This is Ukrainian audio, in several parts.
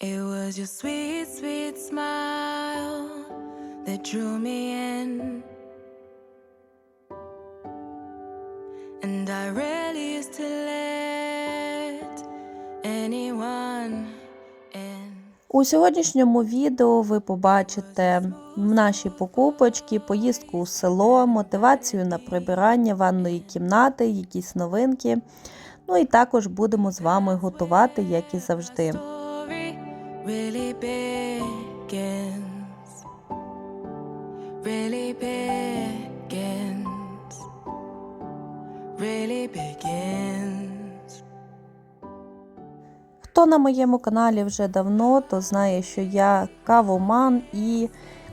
It was your sweet, sweet smile that drew me in. And I rarely used to let anyone in. У сьогоднішньому відео ви побачите наші покупочки, поїздку у село, мотивацію на прибирання ванної кімнати, якісь новинки. Ну і також будемо з вами готувати, як і завжди. Really begins. Really begins. Really begins. Хто на моєму каналі вже давно, то знає, що я кавоман і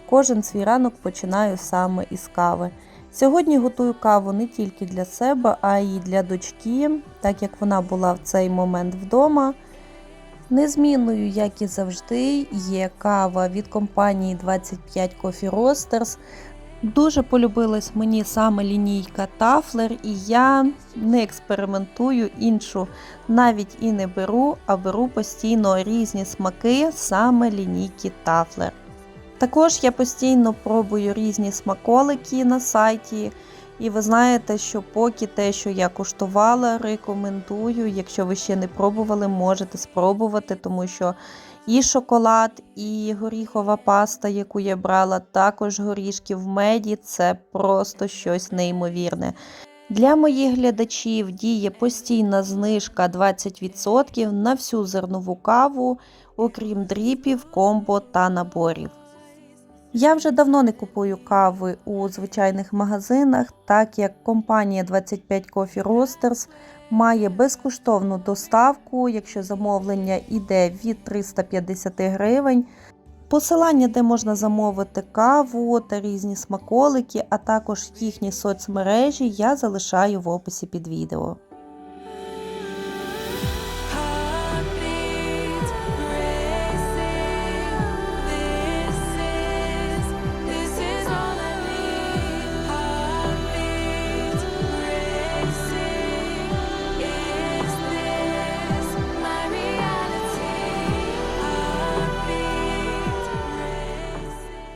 кожен свій ранок починаю саме із кави. Сьогодні готую каву не тільки для себе, а й для дочки, так як вона була в цей момент вдома. Незмінною, як і завжди, є кава від компанії 25 Coffee Roasters. Дуже полюбилась мені саме лінійка Тафлер, і я не експериментую іншу навіть і не беру, а беру постійно різні смаки саме лінійки Тафлер. Також я постійно пробую різні смаколики на сайті. І ви знаєте, що поки те, що я куштувала, рекомендую. Якщо ви ще не пробували, можете спробувати, тому що і шоколад, і горіхова паста, яку я брала, також горішки в меді це просто щось неймовірне. Для моїх глядачів діє постійна знижка 20% на всю зернову каву, окрім дріпів, комбо та наборів. Я вже давно не купую кави у звичайних магазинах, так як компанія 25 Coffee Roasters має безкоштовну доставку, якщо замовлення йде від 350 гривень. Посилання, де можна замовити каву та різні смаколики, а також їхні соцмережі, я залишаю в описі під відео.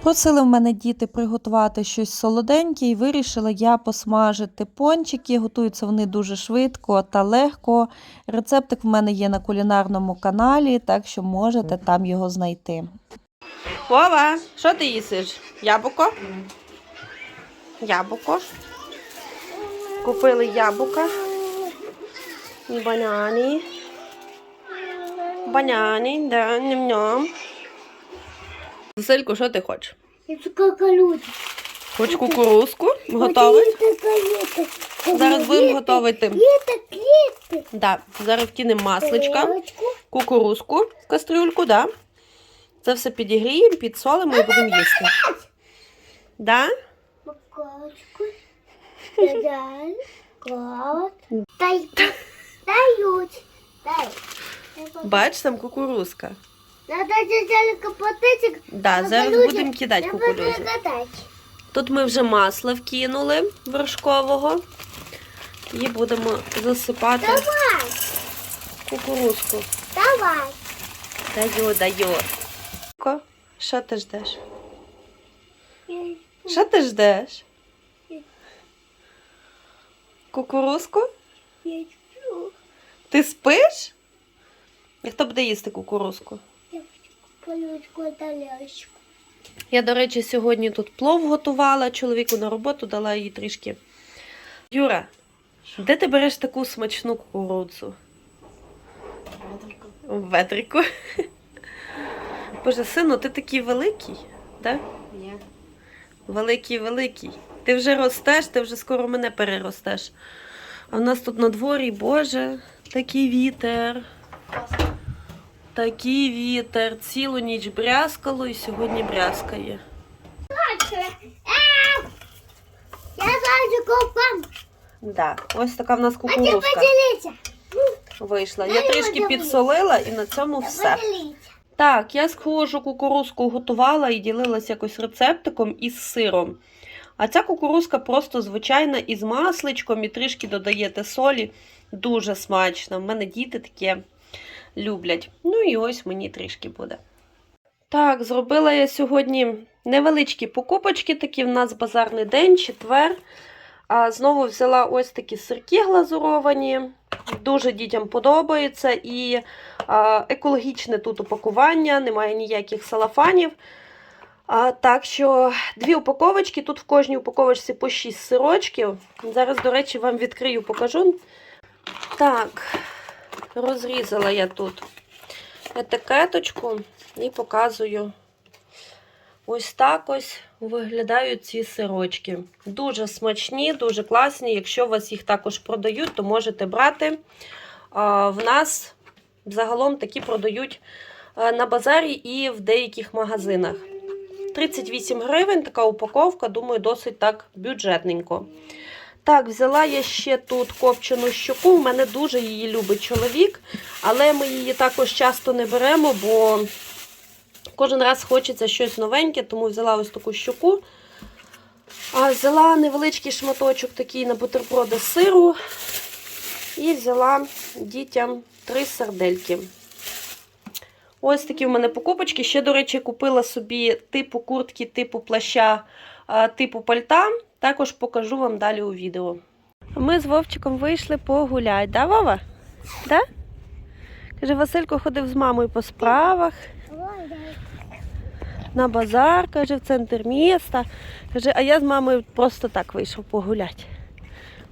Просили в мене діти приготувати щось солоденьке і вирішила я посмажити пончики. Готуються вони дуже швидко та легко. Рецептик в мене є на кулінарному каналі, так що можете там його знайти. Вова, що ти їсиш? Яблуко? Яблуко. Купили яблука. І банани. Банани, да, ням-ням. Зусильку, що ти хочеш? Как. Хоч кукурузку готовить? Зараз будемо готувати. Да, зараз вкинемо масличка, кукурузку в кастрюльку, да. Це все підігріємо, підсолимо і будемо їсти. Да? Макашку. Дай. Клад. Дай. Дают. Дай. Бач, там кукурузка. Надо взяли капотичек. Да, зараз будемо кидати кукурузу. Тут ми вже масло вкинули вершкового. І будемо засипати Давай. кукурузку. Давай. Даю, даю. Ко, Що ти ждеш? Що ти ждеш? Кукурузку? Я сплю. Ти спиш? І хто буде їсти кукурузку? Я полючку тарелочку. Я, до речі, сьогодні тут плов готувала, чоловіку на роботу дала їй трішки. Юра, де ти береш таку смачну кукурудзу? В ведрику. Боже, сину, ти такий великий, так? Ні. Великий, великий. Ти вже ростеш, ти вже скоро мене переростеш. А в нас тут на дворі, Боже, такий вітер. Такий вітер. Цілу ніч брязкало і сьогодні брязкає. Я знаю, копам. Да, ось така в нас кукурузка вийшла. Я трішки підсолила і на цьому все. Так, я схожу кукурузку готувала і ділилась якось рецептиком із сиром. А ця кукурузка просто звичайна із масличком і трішки додаєте солі. Дуже смачно. В мене діти таке люблять. Ну і ось мені трішки буде. Так, зробила я сьогодні невеличкі покупочки, такі в нас базарний день, четвер. А знову взяла ось такі сирки глазуровані. Дуже дітям подобається. І а, екологічне тут упакування, немає ніяких салафанів. А, так що дві упаковочки. Тут в кожній упаковочці по 6 сирочків. Зараз, до речі, вам відкрию, покажу. Так, розрізала я тут етикеточку і показую. Ось так ось виглядають ці сирочки. Дуже смачні, дуже класні. Якщо у вас їх також продають, то можете брати. В нас загалом такі продають на базарі і в деяких магазинах. 38 гривень така упаковка, думаю, досить так бюджетненько. Так, взяла я ще тут копчену щуку. У мене дуже її любить чоловік, але ми її також часто не беремо, бо кожен раз хочеться щось новеньке, тому взяла ось таку щуку. А взяла невеличкий шматочок такий на бутерброди сиру. І взяла дітям три сардельки. Ось такі в мене покупочки. Ще, до речі, купила собі типу куртки, типу плаща, типу пальта. Також покажу вам далі у відео. Ми з Вовчиком вийшли погуляти, да, Вова? Да? Каже, Василько ходив з мамою по справах, на базар, каже, в центр міста. Каже, а я з мамою просто так вийшов погуляти.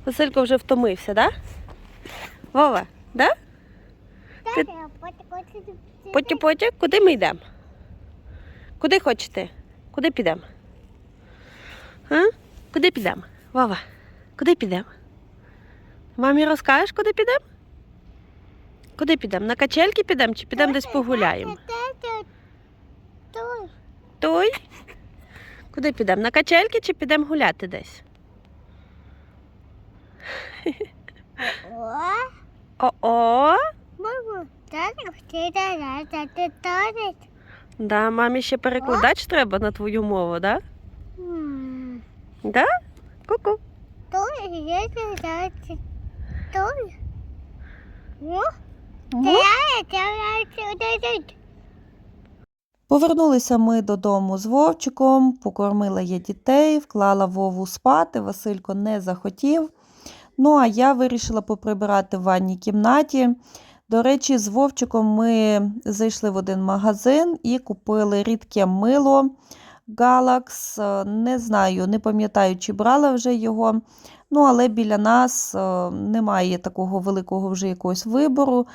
Василько вже втомився, да? Вова, да? Поті-поті, куди ми йдемо? Куди хочете? Куди підемо? А? Куди підемо? Вова, куди підемо? Мамі розкажеш, куди підемо? Куди підемо? На качельки підемо чи підемо десь погуляємо? Той. Той? Куди підемо? На качельки чи підемо гуляти десь? О-о! так, да, мамі ще перекладач треба на твою мову, да? Да? Ку-ку. Ти, ти. Повернулися ми додому з Вовчиком, покормила я дітей, вклала Вову спати, Василько не захотів. Ну, а я вирішила поприбирати в ванній кімнаті. До речі, з Вовчиком ми зайшли в один магазин і купили рідке мило Galax. Е, Не знаю, не пам'ятаю, чи брала вже його. Ну, але біля нас е, немає такого великого вже якогось вибору.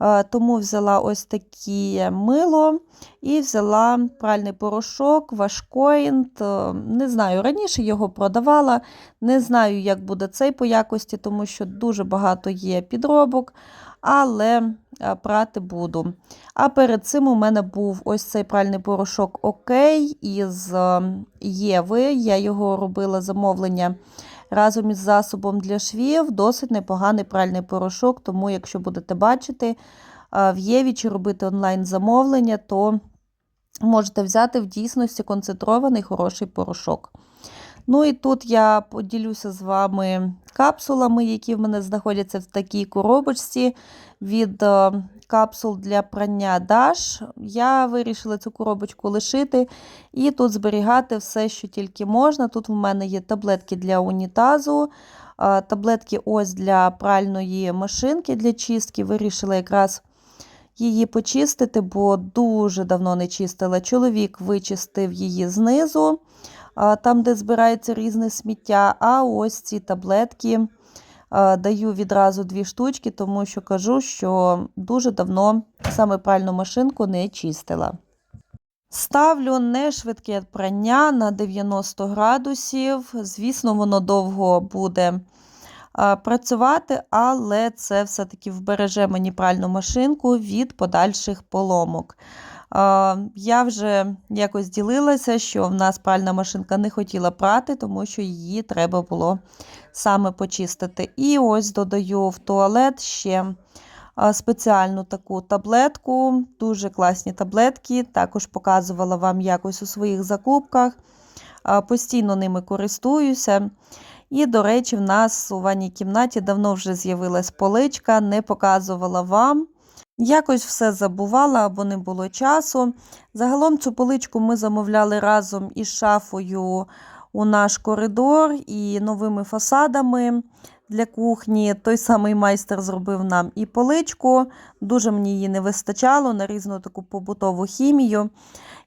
Е, Тому взяла ось таке мило і взяла пральний порошок, важкоінт. Е, Не знаю, раніше його продавала. Не знаю, як буде цей по якості, тому що дуже багато є підробок, але е, прати буду. А перед цим у мене був ось цей пральний порошок Окей із е, Єви. Я його робила замовлення разом із засобом для швів. Досить непоганий пральний порошок, тому якщо будете бачити е, в Єві чи робити онлайн замовлення, то можете взяти в дійсності концентрований хороший порошок. Ну і тут я поділюся з вами капсулами, які в мене знаходяться в такій коробочці від е, капсул для прання Dash. Я вирішила цю коробочку лишити і тут зберігати все, що тільки можна. Тут в мене є таблетки для унітазу, е, таблетки ось для пральної машинки для чистки. Вирішила якраз її почистити, бо дуже давно не чистила. Чоловік вичистив її знизу, там, де збирається різне сміття. А ось ці таблетки даю відразу дві штучки, тому що кажу, що дуже давно саме пральну машинку не чистила. Ставлю нешвидке прання на 90 градусів. Звісно, воно довго буде працювати, але це все-таки вбереже мені пральну машинку від подальших поломок. Я вже якось ділилася, що в нас пральна машинка не хотіла прати, тому що її треба було саме почистити. І ось додаю в туалет ще спеціальну таку таблетку, дуже класні таблетки. Також показувала вам якось у своїх закупках. Постійно ними користуюся. І, до речі, в нас у ванній кімнаті давно вже з'явилась поличка, не показувала вам. Якось все забувала або не було часу. Загалом цю поличку ми замовляли разом із шафою у наш коридор і новими фасадами для кухні. Той самий майстер зробив нам і поличку. Дуже мені її не вистачало на різну таку побутову хімію.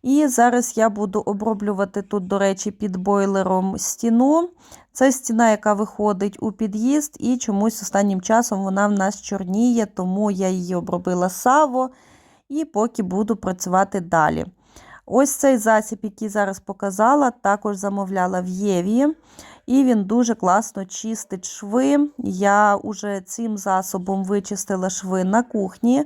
І зараз я буду оброблювати тут, до речі, під бойлером стіну. Це стіна, яка виходить у під'їзд, і чомусь останнім часом вона в нас чорніє, тому я її обробила саво і поки буду працювати далі. Ось цей засіб, який зараз показала, також замовляла в Єві. І він дуже класно чистить шви. Я уже цим засобом вичистила шви на кухні.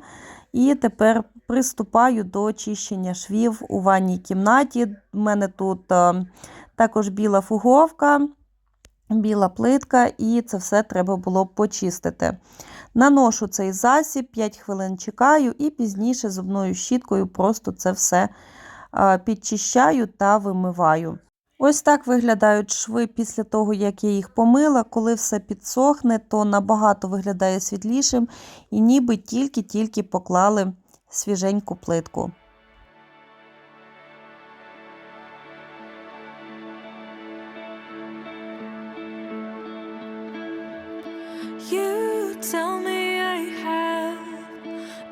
І тепер приступаю до очищення швів у ванній кімнаті. У мене тут е, також біла фуговка, біла плитка, і це все треба було почистити. Наношу цей засіб, 5 хвилин чекаю, і пізніше зубною щіткою просто це все е, підчищаю та вимиваю. Ось так виглядають шви після того, як я їх помила. Коли все підсохне, то набагато виглядає світлішим і ніби тільки-тільки поклали свіженьку плитку.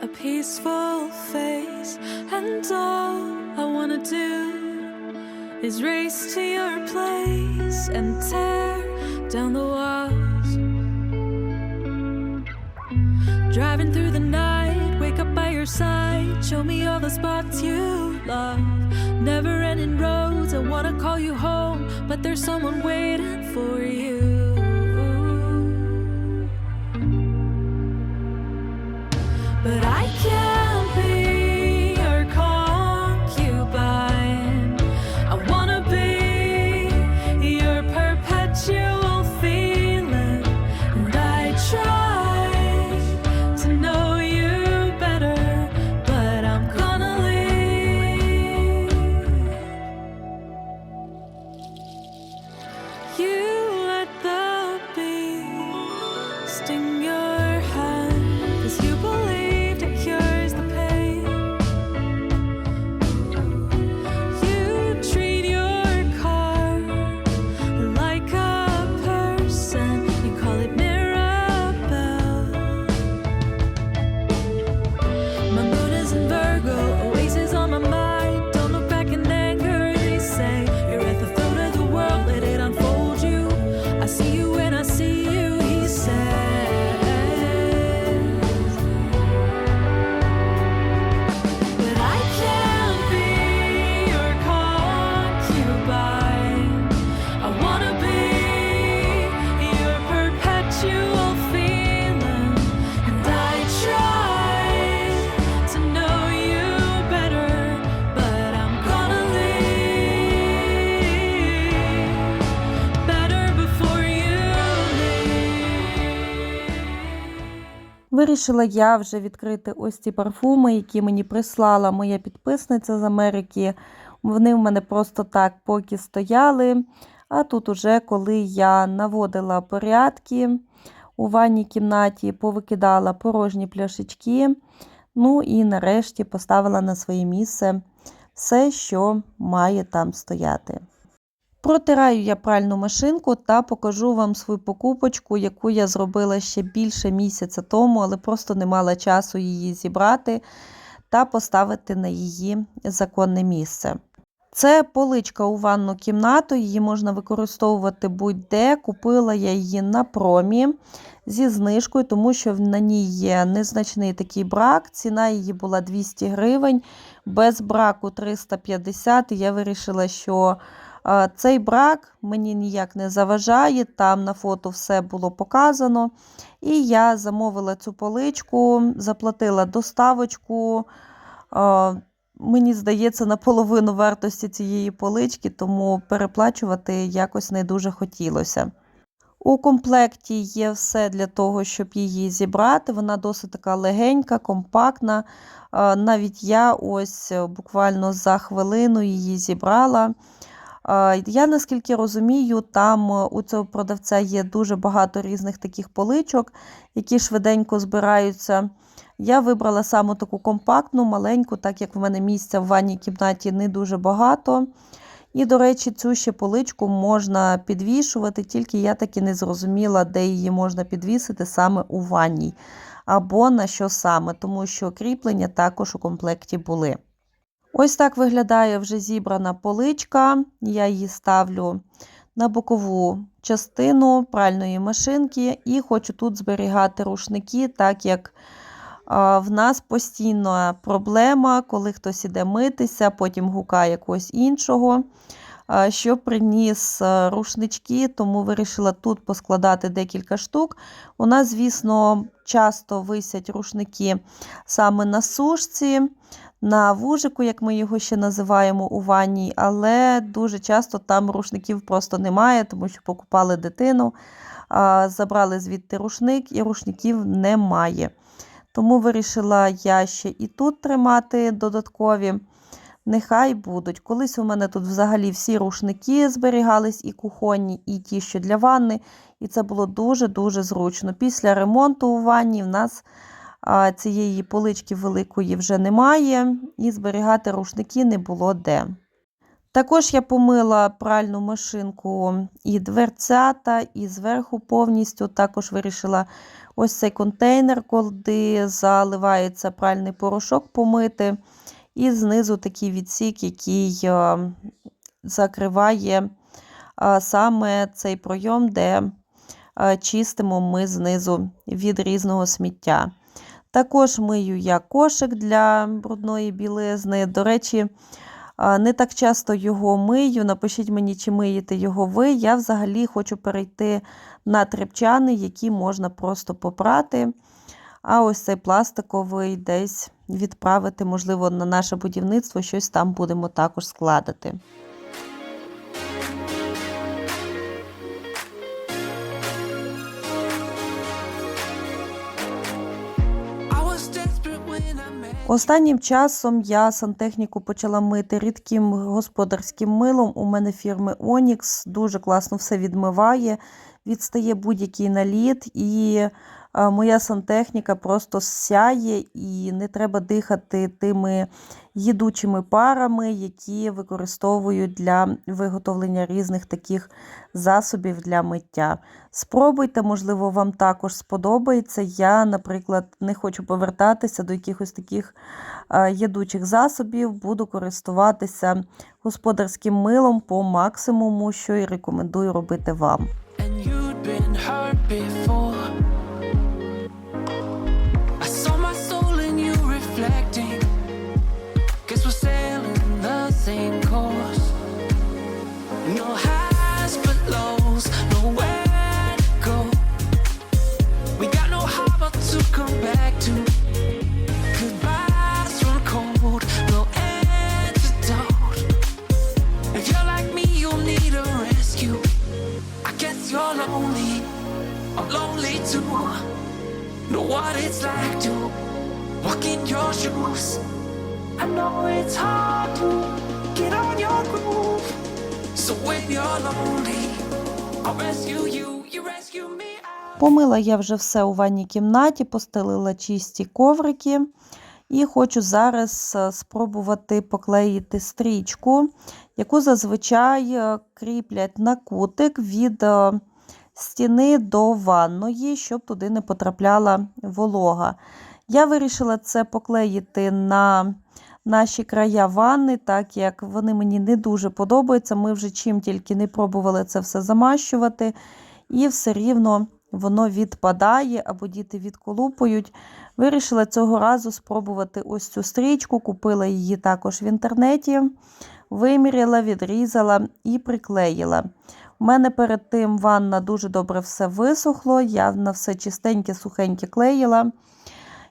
A peaceful face, and all I wanna do is race to your place and tear down the walls. Driving through the night, wake up by your side, show me all the spots you love. Never ending roads, I wanna call you home, but there's someone waiting for you. Вирішила я вже відкрити ось ці парфуми, які мені прислала моя підписниця з Америки. Вони в мене просто так поки стояли. А тут уже, коли я наводила порядки у ванній кімнаті, повикидала порожні пляшечки. Ну і нарешті поставила на своє місце все, що має там стояти. Протираю я пральну машинку та покажу вам свою покупочку, яку я зробила ще більше місяця тому, але просто не мала часу її зібрати та поставити на її законне місце. Це поличка у ванну кімнату, її можна використовувати будь-де. Купила я її на промі зі знижкою, тому що на ній є незначний такий брак. Ціна її була 200 гривень, без браку 350. І я вирішила, що Цей брак мені ніяк не заважає, там на фото все було показано. І я замовила цю поличку, заплатила доставочку. Мені здається, на половину вартості цієї полички, тому переплачувати якось не дуже хотілося. У комплекті є все для того, щоб її зібрати. Вона досить така легенька, компактна. Навіть я ось е, буквально за хвилину її зібрала. А, Я наскільки розумію, там е, у цього продавця є дуже багато різних таких поличок, які швиденько збираються. Я вибрала саме таку компактну, маленьку, так як в мене місця в ванній кімнаті не дуже багато. І, до речі, цю ще поличку можна підвішувати, тільки я таки не зрозуміла, де її можна підвісити саме у ванній, або на що саме, тому що кріплення також у комплекті були. Ось так виглядає вже зібрана поличка. Я її ставлю на бокову частину пральної машинки і хочу тут зберігати рушники, так як в нас постійна проблема, коли хтось іде митися, потім гукає когось іншого. Що приніс рушнички, тому вирішила тут поскладати декілька штук. У нас, звісно, часто висять рушники саме на сушці, на вужику, як ми його ще називаємо у ванній, але дуже часто там рушників просто немає, тому що покупали дитину, забрали звідти рушник і рушників немає. Тому вирішила я ще і тут тримати додаткові. Нехай будуть. Колись у мене тут взагалі всі рушники зберігались, і кухонні, і ті, що для ванни. І це було дуже-дуже зручно. Після ремонту у ванні в нас цієї полички великої вже немає, і зберігати рушники не було де. Також я помила пральну машинку і дверцята, і зверху повністю. Також вирішила ось цей контейнер, куди заливається пральний порошок помити. І знизу такий відсік, який е, закриває саме цей пройом, де е, чистимо ми знизу від різного сміття. Також мию я кошик для брудної білизни. До речі, не так часто його мию. Напишіть мені, чи миєте його ви. Я взагалі хочу перейти на тряпчани, які можна просто попрати. А ось цей пластиковий десь відправити, можливо, на наше будівництво, щось там будемо також складати. Останнім часом я сантехніку почала мити рідким господарським милом. У мене фірми Onyx дуже класно все відмиває, відстає будь-який наліт, і моя сантехніка просто сяє і не треба дихати тими їдучими парами, які використовують для виготовлення різних таких засобів для миття. Спробуйте, можливо, вам також сподобається. Я, наприклад, не хочу повертатися до якихось таких їдучих засобів, буду користуватися господарським милом по максимуму, що і рекомендую робити вам. before. Know what it's like to walk in your shoes. I know it's hard to get on your groove. So when you're lonely, I'll rescue you, you rescue me. Помила я вже все у ванній кімнаті, постелила чисті коврики. І хочу зараз е, спробувати поклеїти стрічку, яку зазвичай е, кріплять на кутик від е, стіни до ванної, щоб туди не потрапляла волога. Я вирішила це поклеїти на наші края ванни, так як вони мені не дуже подобаються. Ми вже чим тільки не пробували це все замащувати, і все рівно воно відпадає або діти відколупують. Вирішила цього разу спробувати ось цю стрічку, купила її також в інтернеті, виміряла, відрізала і приклеїла. У мене перед тим ванна дуже добре все висохло, я на все чистеньке, сухеньке клеїла.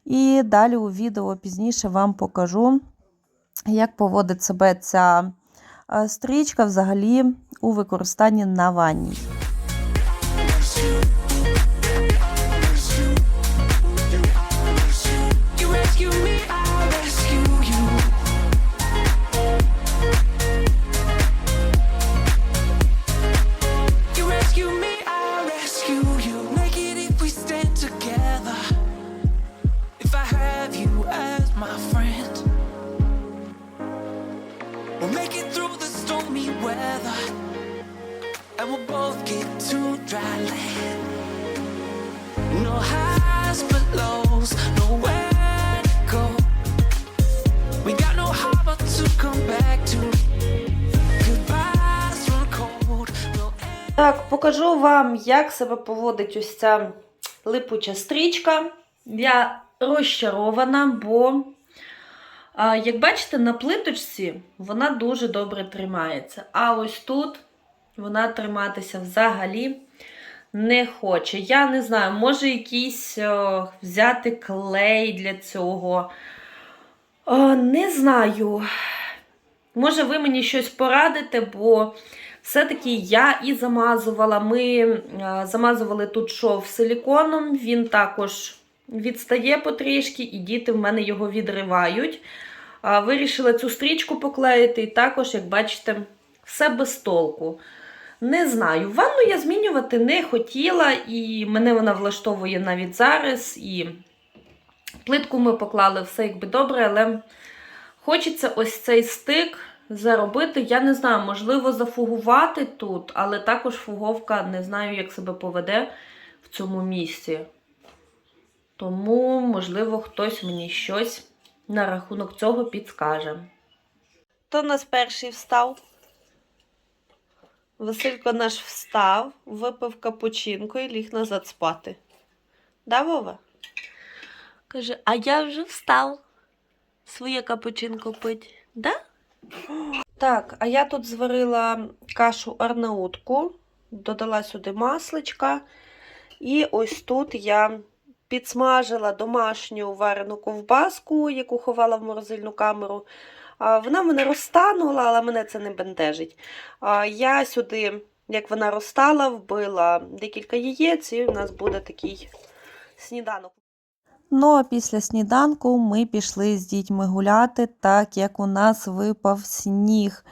І далі у відео пізніше вам покажу, як поводить себе ця е, стрічка взагалі у використанні на ванні. Як себе поводить ось ця липуча стрічка. Я розчарована, бо, як бачите, на плиточці вона дуже добре тримається. А ось тут вона триматися взагалі не хоче. Я не знаю, може якийсь взяти клей для цього. Не знаю. Може, ви мені щось порадите, бо все-таки я і замазувала. Ми е, замазували тут шов силіконом, він також відстає потрішки, і діти в мене його відривають. Вирішила цю стрічку поклеїти, і також, як бачите, все без толку. Не знаю, ванну я змінювати не хотіла, і мене вона влаштовує навіть зараз. І плитку ми поклали все якби добре, але хочеться ось цей стик заробити. Я не знаю, можливо, зафугувати тут, але також фуговка не знаю, як себе поведе в цьому місці. Тому, можливо, хтось мені щось на рахунок цього підскаже. Хто у нас перший встав? Василько наш встав, випив капучинку і ліг назад спати. Да, Вова? Каже, а я вже встав. Своє капучинко пить. Да? Так, а я тут зварила кашу арнаутку, додала сюди масличка. І ось тут я підсмажила домашню варену ковбаску, яку ховала в морозильну камеру. Вона мене розтанула, але мене це не бентежить. Я сюди, як вона розтала, вбила декілька яєць, і у нас буде такий сніданок. Ну, а після сніданку ми пішли з дітьми гуляти, так як у нас випав сніг.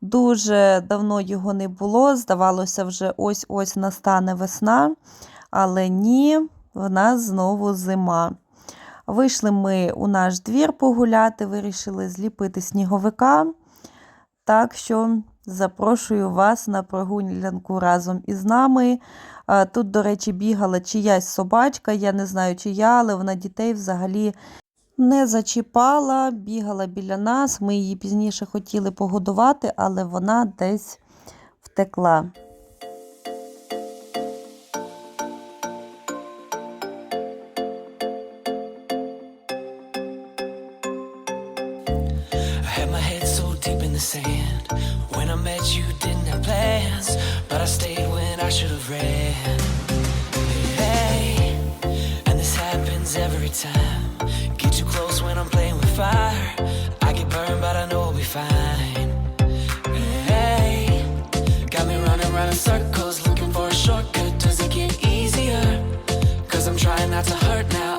Дуже давно його не було. Здавалося, вже ось-ось настане весна, але ні, в нас знову зима. Вийшли ми у наш двір погуляти, вирішили зліпити сніговика. Так що запрошую вас на прогулянку разом із нами. Тут, до речі, бігала чиясь собачка, я не знаю чия, але вона дітей взагалі не зачіпала, бігала біля нас. Ми її пізніше хотіли погодувати, але вона десь втекла. I had my head so deep in the sand. Circles, looking for a shortcut. Does it get easier? Cause I'm trying not to hurt now.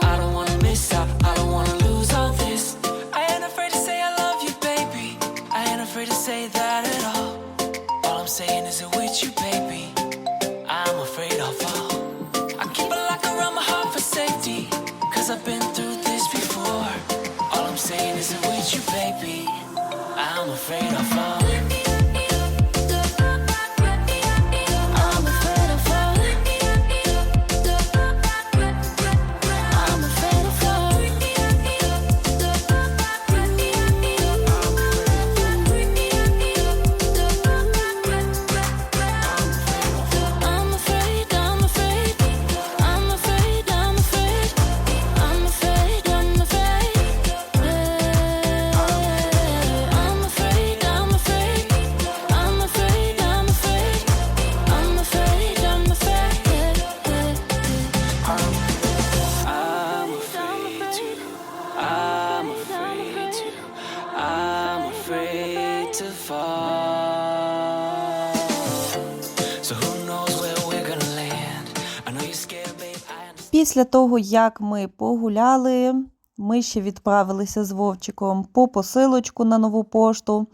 Після того, як ми погуляли, ми ще відправилися з Вовчиком по посилочку на нову пошту.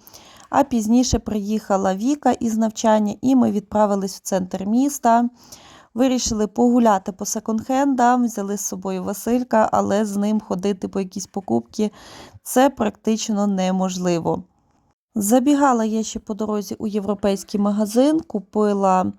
А пізніше приїхала Віка із навчання, і ми відправились в центр міста. Вирішили погуляти по секонд-хендам, взяли з собою Василька, але з ним ходити по якісь покупки це практично неможливо. Забігала я ще по дорозі у європейський магазин, купила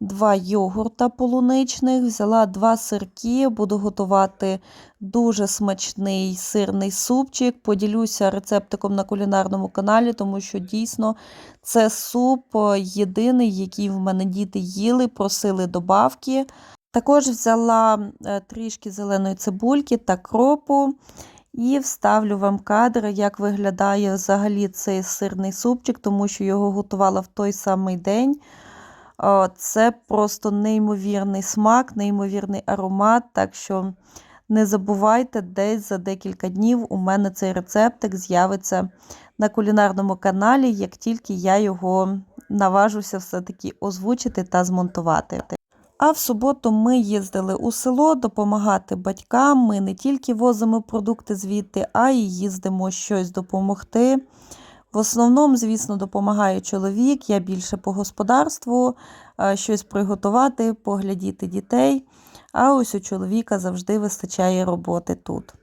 два йогурта полуничних, взяла два сирки, буду готувати дуже смачний сирний супчик. Поділюся рецептиком на кулінарному каналі, тому що дійсно це суп е, єдиний, який в мене діти їли, просили добавки. Також взяла е, трішки зеленої цибульки та кропу. І вставлю вам кадр, як виглядає взагалі цей сирний супчик, тому що його готувала в той самий день. Це просто неймовірний смак, неймовірний аромат. Так що не забувайте, десь за декілька днів у мене цей рецептик з'явиться на кулінарному каналі, як тільки я його наважуся все-таки озвучити та змонтувати. А в суботу ми їздили у село допомагати батькам. Ми не тільки возимо продукти звідти, а й їздимо щось допомогти. В основному, звісно, допомагає чоловік, я більше по господарству, е, щось приготувати, поглядіти дітей. А ось у чоловіка завжди вистачає роботи тут.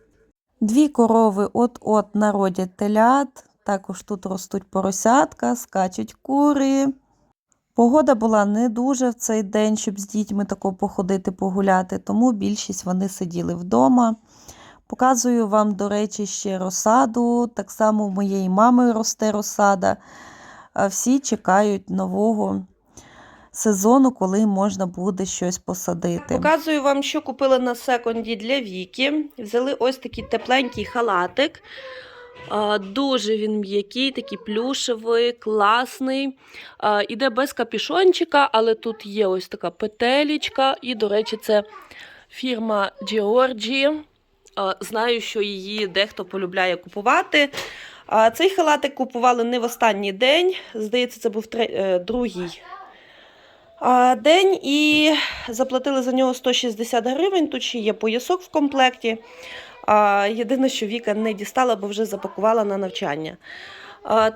Дві корови от-от народять телят, також тут ростуть поросятка, скачуть кури. Погода була не дуже в цей день, щоб з дітьми тако походити, погуляти, тому більшість вони сиділи вдома. Показую вам, до речі, ще розсаду. Так само у моєї мами росте розсада. Всі чекають нового сезону, коли можна буде щось посадити. Показую вам, що купили на секонді для Віки. Взяли ось такий тепленький халатик. Дуже він м'який, такий плюшевий, класний. Іде без капішончика, але тут є ось така петелечка. І, до речі, це фірма Giorgi. Знаю, що її дехто полюбляє купувати. Цей халатик купували не в останній день. Здається, це був е, другий день. І заплатили за нього 160 гривень. Тут ще є поясок в комплекті. Єдине, що Віка не дістала, бо вже запакувала на навчання.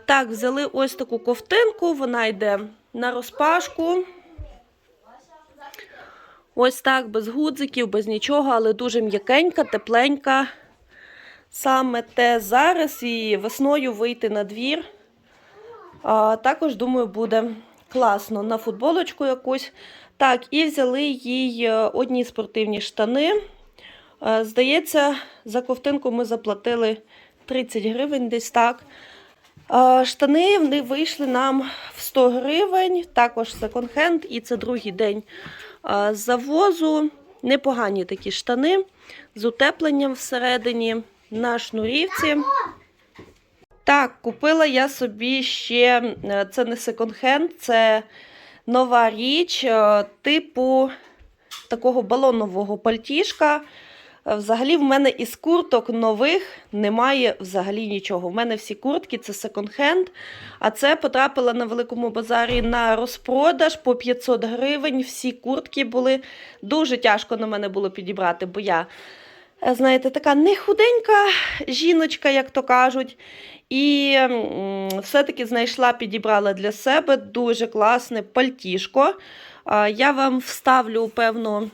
Так, взяли ось таку ковтинку, вона йде на розпашку. Ось так, без гудзиків, без нічого, але дуже м'якенька, тепленька. Саме те зараз і весною вийти на двір. А, також, думаю, буде класно на футболочку якусь. Так, і взяли їй е, одні спортивні штани. Е, Здається, за ковтинку ми заплатили 30 гривень десь так. Е, Штани вони вийшли нам в 100 гривень, також секонд-хенд, і це другий день е, завозу. Непогані такі штани з утепленням всередині на шнурівці. Так, купила я собі ще, це не секонд-хенд, це нова річ, типу такого балонового пальтішка. Е, Взагалі, в мене із курток нових немає взагалі нічого. У мене всі куртки це секонд-хенд, а це потрапила на великому базарі на розпродаж по 500 гривень. Всі куртки були. Дуже тяжко на мене було підібрати, бо я, е, знаєте, така не худенька жіночка, як то кажуть. І все-таки знайшла, підібрала для себе дуже класне пальтішко. Я вам вставлю, певно,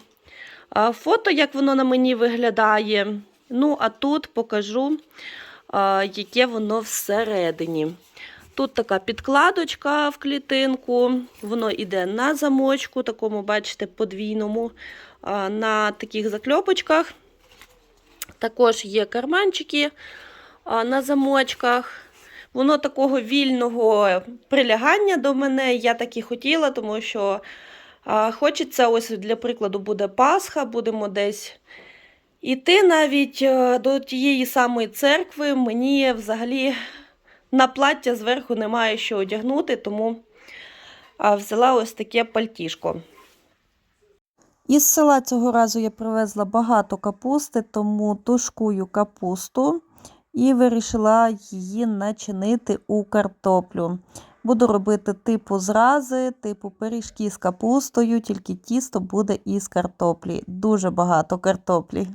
фото, як воно на мені виглядає. Ну, а тут покажу, яке воно всередині. Тут така підкладочка в клітинку, воно йде на замочку, такому, бачите, подвійному, на таких закльопочках. Також є карманчики на замочках. Воно такого вільного прилягання до мене. Я так і хотіла, тому що хочеться, ось для прикладу, буде Пасха, будемо десь іти навіть е, до тієї самої церкви. Мені взагалі на плаття зверху немає що одягнути, тому взяла ось таке пальтішко. Із села цього разу я привезла багато капусти, тому тушкую капусту і вирішила її начинити у картоплю. Буду робити типу зрази, типу пиріжки з капустою, тільки тісто буде із картоплі. Дуже багато картоплі.